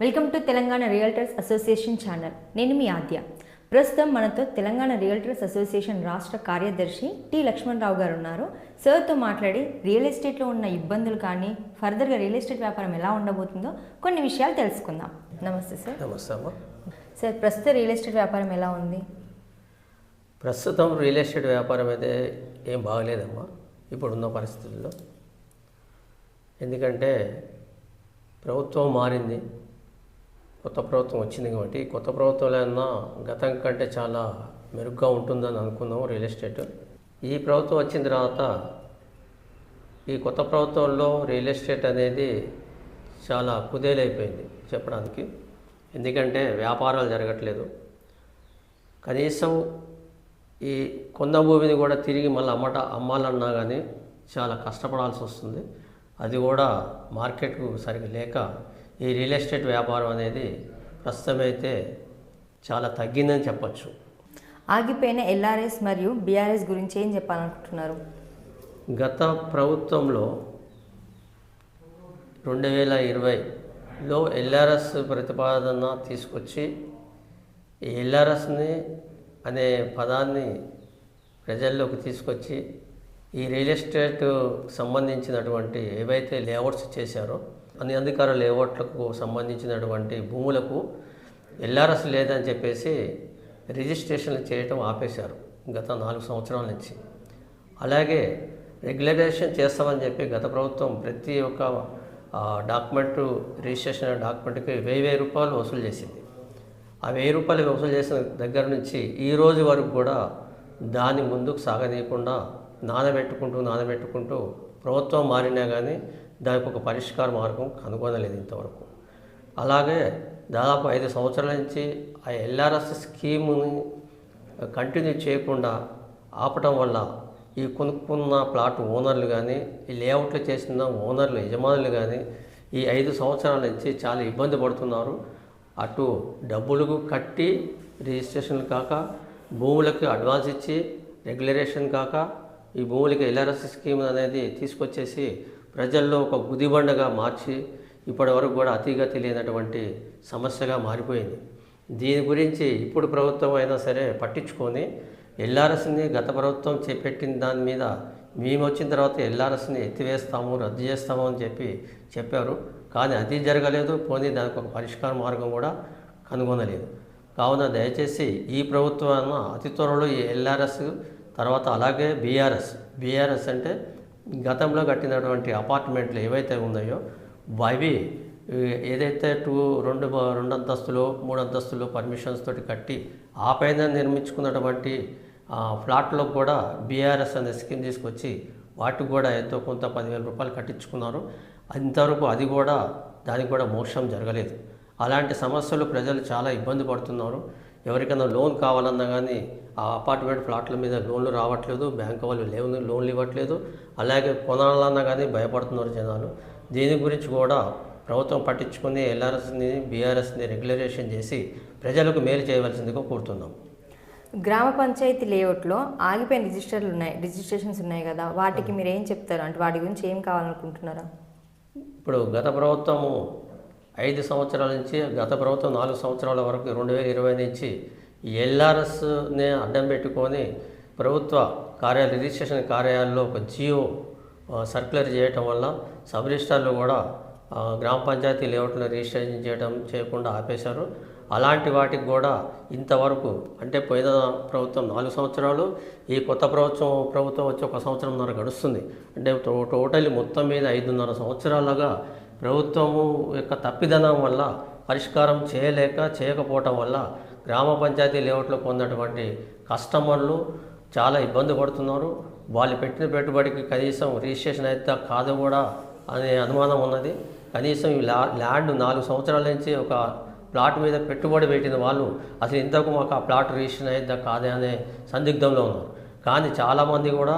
Welcome to Telangana realtors association channel. నేను మీ ఆద్య. ప్రస్తుతం మనతో తెలంగాణ రియల్టర్స్ అసోసియేషన్ రాష్ట్ర కార్యదర్శి టి లక్ష్మణరావు గారు ఉన్నారు. సార్తో మాట్లాడి రియల్ ఎస్టేట్లో ఉన్న ఇబ్బందులు కానీ ఫర్దర్గా రియల్ ఎస్టేట్ వ్యాపారం ఎలా ఉండబోతుందో కొన్ని విషయాలు తెలుసుకుందాం. నమస్తే సార్. నమస్తే అమ్మ. సార్ ప్రస్తుత రియల్ ఎస్టేట్ వ్యాపారం ఎలా ఉంది? ప్రస్తుతం రియల్ ఎస్టేట్ వ్యాపారం అయితే ఏం బాగలేదమ్మా. ఇప్పుడున్న పరిస్థితుల్లో. ఎందుకంటే ప్రభుత్వం మారింది. కొత్త ప్రభుత్వం వచ్చింది కాబట్టి కొత్త ప్రభుత్వంలో అన్నా గతం కంటే చాలా మెరుగ్గా ఉంటుందని అనుకున్నాం రియల్ ఎస్టేట్. ఈ ప్రభుత్వం వచ్చిన తర్వాత ఈ కొత్త ప్రభుత్వంలో రియల్ ఎస్టేట్ అనేది చాలా కుదేలైపోయింది చెప్పడానికి. ఎందుకంటే వ్యాపారాలు జరగట్లేదు. కనీసం ఈ కొన్న భూమిని కూడా తిరిగి మళ్ళీ అమ్మట అమ్మాలన్నా కానీ చాలా కష్టపడాల్సి వస్తుంది. అది కూడా మార్కెట్కు సరిగ్గా లేక ఈ రియల్ ఎస్టేట్ వ్యాపారం అనేది ప్రస్తుతం అయితే చాలా తగ్గిందని చెప్పచ్చు. ఆగిపోయిన ఎల్ఆర్ఎస్ మరియు బీఆర్ఎస్ గురించి ఏం చెప్పాలనుకుంటున్నారు? గత ప్రభుత్వంలో రెండు వేల ఇరవైలో ఎల్ఆర్ఎస్ ప్రతిపాదన తీసుకొచ్చి ఈ ఎల్ఆర్ఎస్ని అనే పదాన్ని ప్రజల్లోకి తీసుకొచ్చి ఈ రియల్ ఎస్టేట్ సంబంధించినటువంటి ఏవైతే లేఅవుట్స్ చేశారో అన్ని అధికార లేఅవుట్లకు సంబంధించినటువంటి భూములకు ఎల్ఆర్ఎస్ లేదని చెప్పేసి రిజిస్ట్రేషన్లు చేయటం ఆపేశారు గత నాలుగు సంవత్సరాల నుంచి. అలాగే రెగ్యులరైజేషన్ చేస్తామని చెప్పి గత ప్రభుత్వం ప్రతి ఒక్క డాక్యుమెంట్ రిజిస్ట్రేషన్ డాక్యుమెంట్కి వెయ్యి వెయ్యి రూపాయలు వసూలు చేసింది. ఆ వెయ్యి రూపాయలు వసూలు చేసిన దగ్గర నుంచి ఈ రోజు వరకు కూడా దాన్ని ముందుకు సాగనీయకుండా నానబెట్టుకుంటూ నానబెట్టుకుంటూ ప్రభుత్వం మారినా కానీ దానికి ఒక పరిష్కార మార్గం కనుగొనలేదు ఇంతవరకు. అలాగే దాదాపు ఐదు సంవత్సరాల నుంచి ఆ ఎల్ఆర్ఎస్ స్కీముని కంటిన్యూ చేయకుండా ఆపటం వల్ల ఈ కొనుక్కున్న ప్లాట్ ఓనర్లు కానీ ఈ లేఅవుట్లు చేసిన ఓనర్లు యజమానులు కానీ ఈ ఐదు సంవత్సరాల నుంచి చాలా ఇబ్బంది పడుతున్నారు. అటు డబ్బులకు కట్టి రిజిస్ట్రేషన్లు కాక భూములకు అడ్వాన్స్ ఇచ్చి రెగ్యులరేషన్ కాక ఈ భూములకి ఎల్ఆర్ఎస్ స్కీమ్ అనేది తీసుకొచ్చేసి ప్రజల్లో ఒక గుదిబండగా మార్చి ఇప్పటి వరకు కూడా అతిగా తెలియనటువంటి సమస్యగా మారిపోయింది. దీని గురించి ఇప్పుడు ప్రభుత్వం అయినా సరే పట్టించుకొని ఎల్ఆర్ఎస్ని గత ప్రభుత్వం చేపెట్టిన దాని మీద మేము వచ్చిన తర్వాత ఎల్ఆర్ఎస్ని ఎత్తివేస్తాము రద్దు చేస్తాము అని చెప్పి చెప్పారు. కానీ అది జరగలేదు. పోనీ దానికి ఒక పరిష్కార మార్గం కూడా కనుగొనలేదు. కావున దయచేసి ఈ ప్రభుత్వం అతి త్వరలో ఈ ఎల్ఆర్ఎస్ తర్వాత అలాగే బీఆర్ఎస్. బీఆర్ఎస్ అంటే గతంలో కట్టినటువంటి అపార్ట్మెంట్లు ఏవైతే ఉన్నాయో అవి ఏదైతే టూ రెండు రెండు అంతస్తులు మూడు అంతస్తులు పర్మిషన్స్ తోటి కట్టి ఆ పైన నిర్మించుకున్నటువంటి ఫ్లాట్లో కూడా బీఆర్ఎస్ అనే స్కీమ్ తీసుకొచ్చి వాటికి కూడా ఎంతో కొంత పదివేల రూపాయలు కట్టించుకున్నారు. ఇంతవరకు అది కూడా దానికి కూడా మోక్షం జరగలేదు. అలాంటి సమస్యలు ప్రజలు చాలా ఇబ్బంది పడుతున్నారు. ఎవరికైనా లోన్ కావాలన్నా కానీ ఆ అపార్ట్మెంట్ ఫ్లాట్ల మీద లోన్లు రావట్లేదు బ్యాంక్ వాళ్ళు లేవు లోన్లు ఇవ్వట్లేదు. అలాగే కొనాలన్నా కానీ భయపడుతున్నారు జనాలు. దీని గురించి కూడా ప్రభుత్వం పట్టించుకుని ఎల్ఆర్ఎస్ని బీఆర్ఎస్ని రెగ్యులరేషన్ చేసి ప్రజలకు మేలు చేయవలసిందిగా కోరుతున్నాం. గ్రామ పంచాయతీ లేఅవుట్లో ఆగిపోయిన రిజిస్టర్లు ఉన్నాయి రిజిస్ట్రేషన్స్ ఉన్నాయి కదా. వాటికి మీరు ఏం చెప్తారు? అంటే వాటి గురించి ఏం కావాలనుకుంటున్నారా? ఇప్పుడు గత ప్రభుత్వము ఐదు సంవత్సరాల నుంచి గత ప్రభుత్వం నాలుగు సంవత్సరాల వరకు రెండు వేల ఇరవై నుంచి ఎల్ఆర్ఎస్ని అడ్డం పెట్టుకొని ప్రభుత్వ కార్యాలయ రిజిస్ట్రేషన్ కార్యాలయంలో ఒక జియో సర్క్యులర్ చేయటం వల్ల సబ్ రిజిస్టార్లు కూడా గ్రామ పంచాయతీ లేఅవుట్లో రిజిస్ట్రేషన్ చేయడం చేయకుండా ఆపేశారు. అలాంటి వాటికి కూడా ఇంతవరకు అంటే పోయిన ప్రభుత్వం నాలుగు సంవత్సరాలు ఈ కొత్త ప్రభుత్వం ప్రభుత్వం వచ్చి ఒక సంవత్సరంన్నర గడుస్తుంది. అంటే టో- టోటల్ మొత్తం మీద ఐదున్నర సంవత్సరాలుగా ప్రభుత్వము యొక్క తప్పిదనం వల్ల పరిష్కారం చేయలేక చేయకపోవటం వల్ల గ్రామ పంచాయతీ లేఅవుట్లో పొందినటువంటి కస్టమర్లు చాలా ఇబ్బంది పడుతున్నారు. వాళ్ళు పెట్టిన పెట్టుబడికి కనీసం రిజిస్ట్రేషన్ అయితే కాదు కూడా అనే అనుమానం ఉన్నది. కనీసం ఈ ల్యాండ్ నాలుగు సంవత్సరాల నుంచి ఒక ప్లాట్ మీద పెట్టుబడి పెట్టిన వాళ్ళు అసలు ఇంతకు మాకు ఆ ప్లాట్ రిజిస్ట్రేషన్ అయిద్దా కాదే అనే సందిగ్ధంలో ఉన్నారు. కానీ చాలామంది కూడా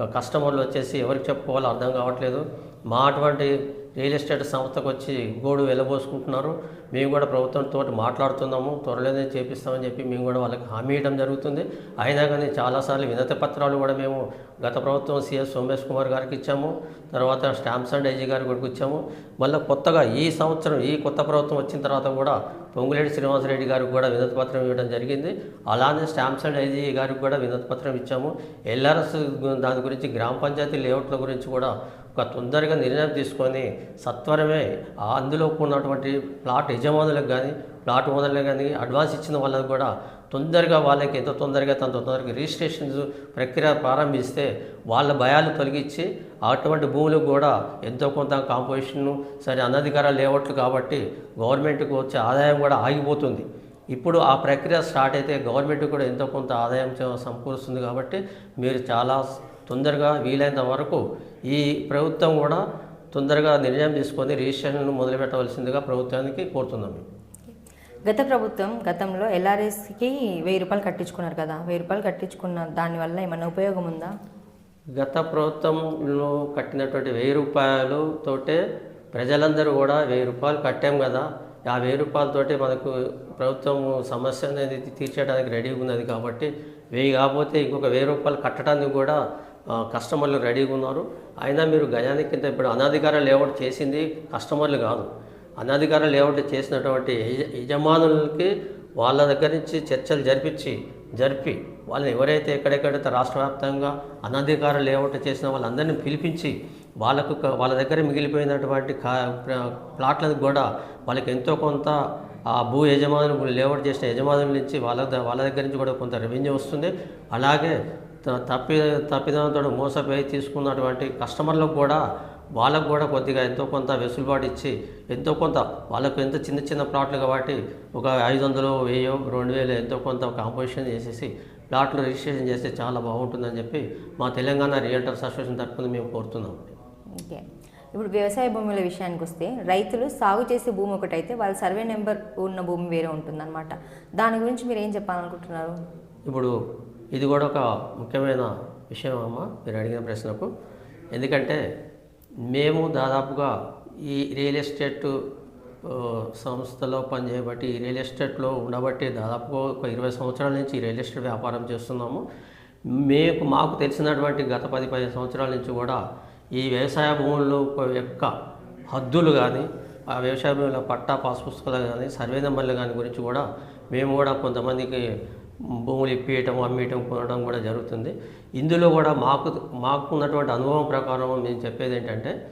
కస్టమర్లు వచ్చేసి ఎవరికి చెప్పుకోవాలో అర్థం కావట్లేదు. మా అటువంటి రియల్ ఎస్టేట్ సంస్థకు వచ్చి గోడు వెళ్ళబోసుకుంటున్నారు. మేము కూడా ప్రభుత్వంతో మాట్లాడుతున్నాము. త్వరలోనే చేపిస్తామని చెప్పి మేము కూడా వాళ్ళకి హామీ ఇవ్వడం జరుగుతుంది. అయినా కానీ చాలాసార్లు వినతి పత్రాలు కూడా మేము గత ప్రభుత్వం సిఎస్ సోమేష్ కుమార్ గారికి ఇచ్చాము. తర్వాత స్టాంప్స్ అండ్ ఐజీ గారికి కూడా ఇచ్చాము. మళ్ళీ కొత్తగా ఈ సంవత్సరం ఈ కొత్త ప్రభుత్వం వచ్చిన తర్వాత కూడా పొంగులేటి శ్రీనివాసరెడ్డి గారికి కూడా వినతి పత్రం ఇవ్వడం జరిగింది. అలానే స్టాంప్స్ అండ్ ఐజీ గారికి కూడా వినతి పత్రం ఇచ్చాము. ఎల్ఆర్ఎస్ దాని గురించి గ్రామ పంచాయతీ లేఅవుట్ల గురించి కూడా ఒక తొందరగా నిర్ణయం తీసుకొని సత్వరమే అందులో ఉన్నటువంటి ప్లాట్ యజమానులకు కానీ ప్లాట్ ఓనర్లకు కానీ అడ్వాన్స్ ఇచ్చిన వాళ్ళకు కూడా తొందరగా వాళ్ళకి ఎంత తొందరగా అంత తొందరగా రిజిస్ట్రేషన్ ప్రక్రియ ప్రారంభిస్తే వాళ్ళ భయాలు తొలగించి అటువంటి భూములకు కూడా ఎంతో కొంత కాంపోజిషన్ సరే అనధికార లేఅవుట్లు కాబట్టి గవర్నమెంట్కి వచ్చే ఆదాయం కూడా ఆగిపోతుంది. ఇప్పుడు ఆ ప్రక్రియ స్టార్ట్ అయితే గవర్నమెంట్ కూడా ఎంతో కొంత ఆదాయం సమకూరుస్తుంది కాబట్టి మీరు చాలా తొందరగా వీలైనంత వరకు ఈ ప్రభుత్వం కూడా తొందరగా నిర్ణయం తీసుకొని రిజిస్ట్రేషన్ మొదలుపెట్టవలసిందిగా ప్రభుత్వానికి కోరుతున్నాం. మేము. గత ప్రభుత్వం గతంలో ఎల్ఆర్ఎస్కి వెయ్యి రూపాయలు కట్టించుకున్నారు కదా. వెయ్యి రూపాయలు కట్టించుకున్న దానివల్ల ఏమైనా ఉపయోగం ఉందా? గత ప్రభుత్వంలో కట్టినటువంటి వెయ్యి రూపాయలు తోటే ప్రజలందరూ కూడా వెయ్యి రూపాయలు కట్టాం కదా. ఆ వెయ్యి రూపాయలతోటి మనకు ప్రభుత్వం సమస్య అనేది తీర్చడానికి రెడీగా ఉన్నది కాబట్టి వెయ్యి కాకపోతే ఇంకొక వెయ్యి రూపాయలు కట్టడానికి కూడా కస్టమర్లు రెడీగా ఉన్నారు. అయినా మీరు గజానికి కింద ఇప్పుడు అనాధికార లేఅవుట్ చేసింది కస్టమర్లు కాదు. అనాధికార లేఅవుట్ చేసినటువంటి యజమానులకి వాళ్ళ దగ్గర నుంచి చర్చలు జరిపించి జరిపి వాళ్ళని ఎవరైతే ఎక్కడెక్కడైతే రాష్ట్ర వ్యాప్తంగా అనధికార లేఅవుట్ చేసిన వాళ్ళందరినీ పిలిపించి వాళ్ళకు వాళ్ళ దగ్గర మిగిలిపోయినటువంటి కా ప్లాట్లకు కూడా వాళ్ళకి ఎంతో కొంత ఆ భూ యజమానులు లేఅవుట్ చేసిన యజమానుల నుంచి వాళ్ళ వాళ్ళ దగ్గర నుంచి కూడా కొంత రెవెన్యూ వస్తుంది. అలాగే తప్పి తప్పిదంతో మోసపోయి తీసుకున్నటువంటి కస్టమర్లకు కూడా వాళ్ళకు కూడా కొద్దిగా ఎంతో కొంత వెసులుబాటు ఇచ్చి ఎంతో కొంత వాళ్ళకు ఎంత చిన్న చిన్న ప్లాట్లు కాబట్టి ఒక ఐదు వందలు వెయ్యో రెండు వేలు ఎంతో కొంత కాంపోజిషన్ చేసేసి ప్లాట్లు రిజిస్ట్రేషన్ చేస్తే చాలా బాగుంటుందని చెప్పి మా తెలంగాణ రియల్టర్స్ అసోసియేషన్ తరఫున మేము కోరుతున్నాం. ఓకే. ఇప్పుడు వ్యవసాయ భూముల విషయానికి వస్తే రైతులు సాగు చేసే భూమి ఒకటైతే వాళ్ళ సర్వే నెంబర్ ఉన్న భూమి వేరే ఉంటుందన్నమాట. దాని గురించి మీరు ఏం చెప్పాలనుకుంటున్నారు? ఇప్పుడు ఇది కూడా ఒక ముఖ్యమైన విషయం అమ్మ మీరు అడిగిన ప్రశ్నకు. ఎందుకంటే మేము దాదాపుగా ఈ రియల్ ఎస్టేట్ సంస్థలో పనిచేయబట్టి ఈ రియల్ ఎస్టేట్లో ఉండబట్టి దాదాపుగా ఒక ఇరవై సంవత్సరాల నుంచి ఈ రియల్ ఎస్టేట్ వ్యాపారం చేస్తున్నాము. మీకు మాకు తెలిసినటువంటి గత పది పదిహేను సంవత్సరాల నుంచి కూడా ఈ వ్యవసాయ భూముల్లో యొక్క హద్దులు కానీ ఆ వ్యవసాయ భూముల పట్టా పాస్ పుస్తకాలు కానీ సర్వే నెంబర్లు కానీ గురించి కూడా మేము కూడా కొంతమందికి భూములు ఇప్పియటం అమ్మేయటం కొనడం కూడా జరుగుతుంది. ఇందులో కూడా మాకు మాకు ఉన్నటువంటి అనుభవం ప్రకారం మేము చెప్పేది ఏంటంటే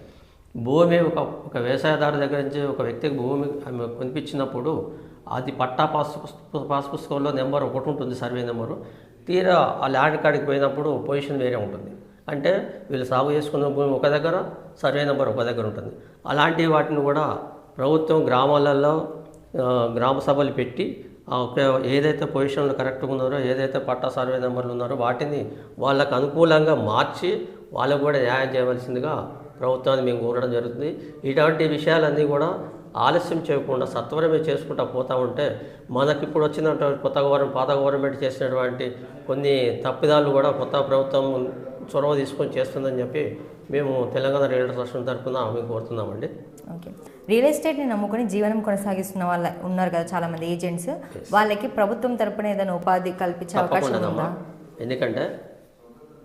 భూమి ఒక ఒక వ్యవసాయదారు దగ్గర నుంచి ఒక వ్యక్తికి భూమి ఆమె కొనిపించినప్పుడు అది పట్టా పాస్ పుస్త- పాస్ పుస్తకంలో నెంబర్ ఒకటి ఉంటుంది సర్వే నెంబరు. తీరా ఆ ల్యాండ్ కాడికి పోయినప్పుడు పొజిషన్ వేరే ఉంటుంది. అంటే వీళ్ళు సాగు చేసుకున్న భూమి ఒక దగ్గర సర్వే నెంబర్ ఒక దగ్గర ఉంటుంది. అలాంటి వాటిని కూడా ప్రభుత్వం గ్రామాలలో గ్రామ సభలు పెట్టి ఏదైతే పొజిషన్లు కరెక్ట్గా ఉన్నారో ఏదైతే పట్టా సర్వే నెంబర్లు ఉన్నారో వాటిని వాళ్ళకు అనుకూలంగా మార్చి వాళ్ళకు కూడా న్యాయం చేయవలసిందిగా ప్రభుత్వాన్ని మేము కోరడం జరుగుతుంది. ఇటువంటి విషయాలన్నీ కూడా ఆలస్యం చేయకుండా సత్వరమే చేసుకుంటా పోతూ ఉంటే మనకి ఇప్పుడు వచ్చినటువంటి కొత్త గవర్నమెంట్ పాత గవర్నమెంట్ చేసినటువంటి కొన్ని తప్పిదాలు కూడా కొత్త ప్రభుత్వం చొరవ తీసుకొని చేస్తుందని చెప్పి మేము తెలంగాణ రియల్టర్ ట్రస్ట్ తరఫున మేము కోరుతున్నామండి. ఓకే. రియల్ ఎస్టేట్ని నమ్ముకొని జీవనం కొనసాగిస్తున్న వాళ్ళ ఉన్నారు కదా చాలా మంది ఏజెంట్స్ వాళ్ళకి ప్రభుత్వం తరపున ఏదైనా ఉపాధి కల్పించే అవకాశం ఉందా? ఎందుకంటే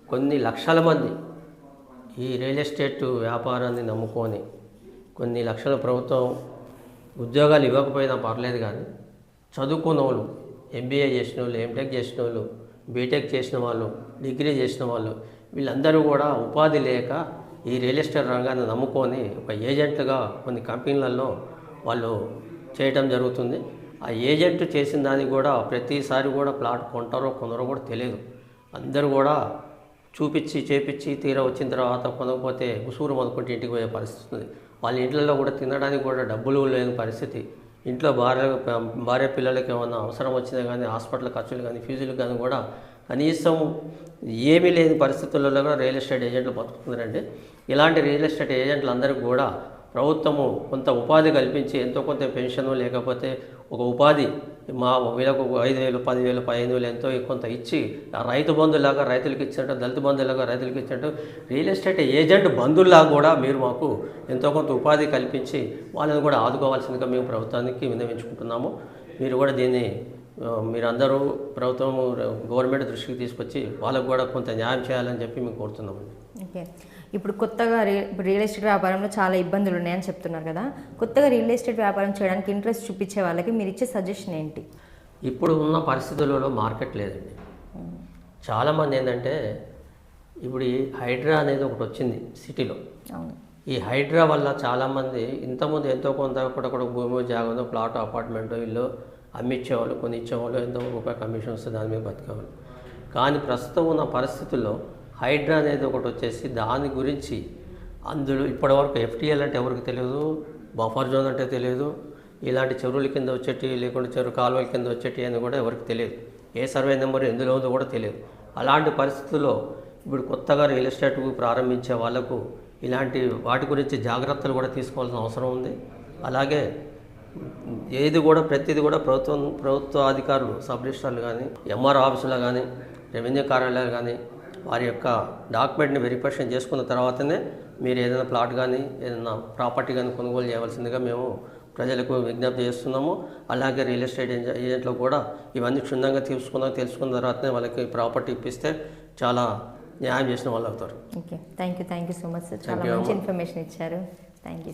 కొన్ని లక్షల మంది ఈ రియల్ ఎస్టేట్ వ్యాపారాన్ని నమ్ముకొని కొన్ని లక్షల ప్రభుత్వం ఉద్యోగాలు ఇవ్వకపోయినా పర్లేదు కానీ చదువుకున్న వాళ్ళు ఎంబీఏ చేసిన వాళ్ళు ఎంటెక్ చేసిన వాళ్ళు బీటెక్ చేసిన వాళ్ళు డిగ్రీ చేసిన వాళ్ళు వీళ్ళందరూ కూడా ఉపాధి లేక ఈ రియల్ ఎస్టేట్ రంగాన్ని నమ్ముకొని ఒక ఏజెంట్లుగా కొన్ని కంపెనీలలో వాళ్ళు చేయటం జరుగుతుంది. ఆ ఏజెంట్ చేసిన దానికి కూడా ప్రతిసారి కూడా ప్లాట్ కొంటారో కొనరో కూడా తెలియదు. అందరూ కూడా చూపించి చేపించి తీరా వచ్చిన తర్వాత కొనకపోతే ఉసూరు అనుకుంటే ఇంటికి పోయే పరిస్థితి ఉంది వాళ్ళ ఇంట్లో కూడా తినడానికి కూడా డబ్బులు లేని పరిస్థితి. ఇంట్లో భార్య భార్య పిల్లలకి ఏమన్నా అవసరం వచ్చినా కానీ హాస్పిటల్ ఖర్చులు కానీ ఫీజులు కానీ కూడా కనీసం ఏమీ లేని పరిస్థితులలో కూడా రియల్ ఎస్టేట్ ఏజెంట్లు బతుకుతున్నారండి. ఇలాంటి రియల్ ఎస్టేట్ ఏజెంట్లు అందరికీ కూడా ప్రభుత్వము కొంత ఉపాధి కల్పించి ఎంతో కొంత పెన్షన్ లేకపోతే ఒక ఉపాధి మా వీళ్ళకు ఐదు వేలు పదివేలు పదిహేను వేలు ఎంతో కొంత ఇచ్చి ఆ రైతు బంధులాగా రైతులకు ఇచ్చినట్టు దళిత బంధువులాగా రైతులకు ఇచ్చినట్టు రియల్ ఎస్టేట్ ఏజెంట్ బంధువుల్లా కూడా మీరు మాకు ఎంతో కొంత ఉపాధి కల్పించి వాళ్ళని కూడా ఆదుకోవాల్సిందిగా మేము ప్రభుత్వానికి విన్నవించుకుంటున్నాము. మీరు కూడా దీన్ని మీరందరూ ప్రభుత్వం గవర్నమెంట్ దృష్టికి తీసుకొచ్చి వాళ్ళకు కూడా కొంత న్యాయం చేయాలని చెప్పి మేము కోరుతున్నాము ఓకే. ఇప్పుడు కొత్తగా రియల్ రియల్ ఎస్టేట్ వ్యాపారంలో చాలా ఇబ్బందులు ఉన్నాయని చెప్తున్నారు కదా. కొత్తగా రియల్ ఎస్టేట్ వ్యాపారం చేయడానికి ఇంట్రెస్ట్ చూపించే వాళ్ళకి మీరు ఇచ్చే సజెషన్ ఏంటి? ఇప్పుడు ఉన్న పరిస్థితులలో మార్కెట్ లేదండి. చాలామంది ఏంటంటే ఇప్పుడు ఈ హైడ్రా అనేది ఒకటి వచ్చింది సిటీలో. ఈ హైడ్రా వల్ల చాలామంది ఇంతకుముందు ఎంతో కొంత కూడా కూడా భూమి జాగ్రత్త ప్లాట్ అపార్ట్మెంట్ ఇల్లు అమ్మిచ్చేవాళ్ళు కొన్ని ఇచ్చేవాళ్ళు ఎంతో రూపాయి కమిషన్ వస్తే దాని మీద బతికేవాళ్ళు. కానీ ప్రస్తుతం ఉన్న పరిస్థితుల్లో హైడ్రా అనేది ఒకటి వచ్చేసి దాని గురించి అందులో ఇప్పటివరకు ఎఫ్టీఎల్ అంటే ఎవరికి తెలియదు బఫర్ జోన్ అంటే తెలియదు ఇలాంటి చెరువుల కింద వచ్చేటి లేకుంటే చెరువు కాలువల కింద వచ్చేటి అని కూడా ఎవరికి తెలియదు. ఏ సర్వే నెంబర్ ఎందులో ఉందో కూడా తెలియదు. అలాంటి పరిస్థితుల్లో ఇప్పుడు కొత్తగా రియల్ ఎస్టేట్ ప్రారంభించే వాళ్ళకు ఇలాంటి వాటి గురించి జాగ్రత్తలు కూడా తీసుకోవాల్సిన అవసరం ఉంది. అలాగే ఏది కూడా ప్రతిది కూడా ప్రభుత్వం ప్రభుత్వ అధికారులు సబ్ రిజిస్ట్రార్లు కానీ ఎంఆర్ ఆఫీసులో కానీ రెవెన్యూ కార్యాలయాలు కానీ వారి యొక్క డాక్యుమెంట్ని వెరిఫికేషన్ చేసుకున్న తర్వాతనే మీరు ఏదైనా ప్లాట్ కానీ ఏదైనా ప్రాపర్టీ కానీ కొనుగోలు చేయవలసిందిగా మేము ప్రజలకు విజ్ఞప్తి చేస్తున్నాము. అలాగే రియల్ ఎస్టేట్ ఏజె- ఏజెంట్లు కూడా ఇవన్నీ క్షుణ్ణంగా తీసుకున్న తెలుసుకున్న తర్వాతనే వాళ్ళకి ప్రాపర్టీ ఇప్పిస్తే చాలా న్యాయం చేసిన వాళ్ళు అవుతారు. Okay. Thank you thank you so much sir. చాలా మంచి. ఇన్ఫర్మేషన్ ఇచ్చారు. Thank you